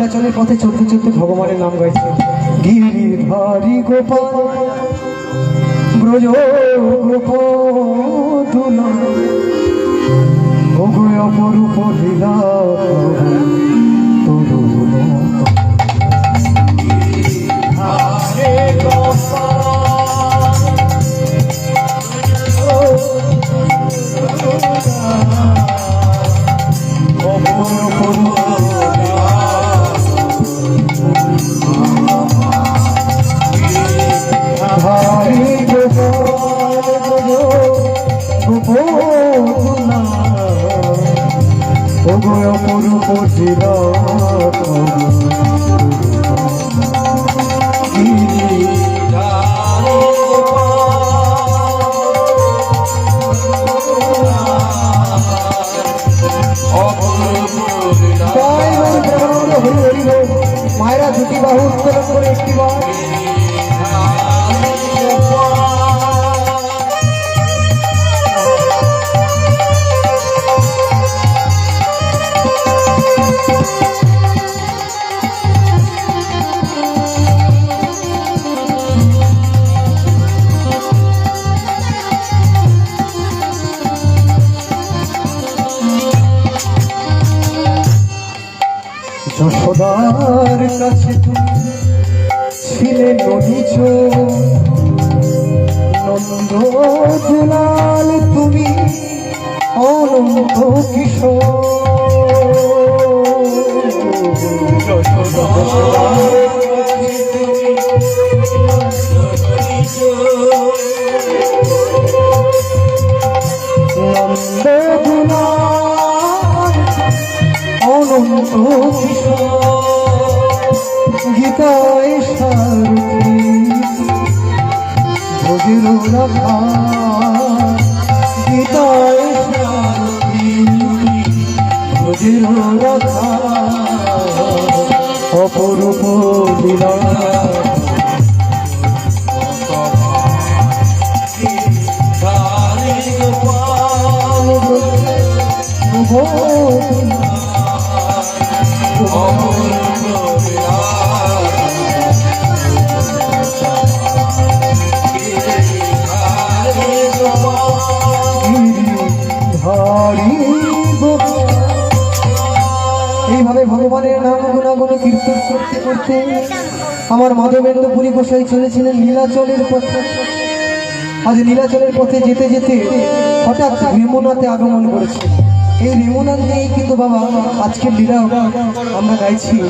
নীলাচলের পথে চলতে চলতে ভগবানের নাম গাইছে। গিরিধারী গোপাল, ব্রজ গোপধুলা ওগো অপরূপ লীলা তরুণ হরে গোপাল ধারী মায়েরা দুটি বাহু উত্তোলন করে একটি বার যশোদার কাছে তুমি ছিলে নদীচ নন্দ দুলাল তুমি অনন্ত কিশোর। নন্দ দুলাল অনন্ত গীতায় সারথি রাখা গীতায় সারথি অপরূপ লীলা ধারি এইভাবে ভগবানের নাম গুণাগুণ কীর্তন করতে করতে আমার মাধবেন্দ্র পুরী গোসাই চলেছিলেন নীলাচলের পথে। আজ নীলাচলের পথে যেতে যেতে হঠাৎ রেমুনাতে আগমন করেছে। এই রেমুনা নেই কিন্তু বাবা আজকের লীলা আমরা গাইছি।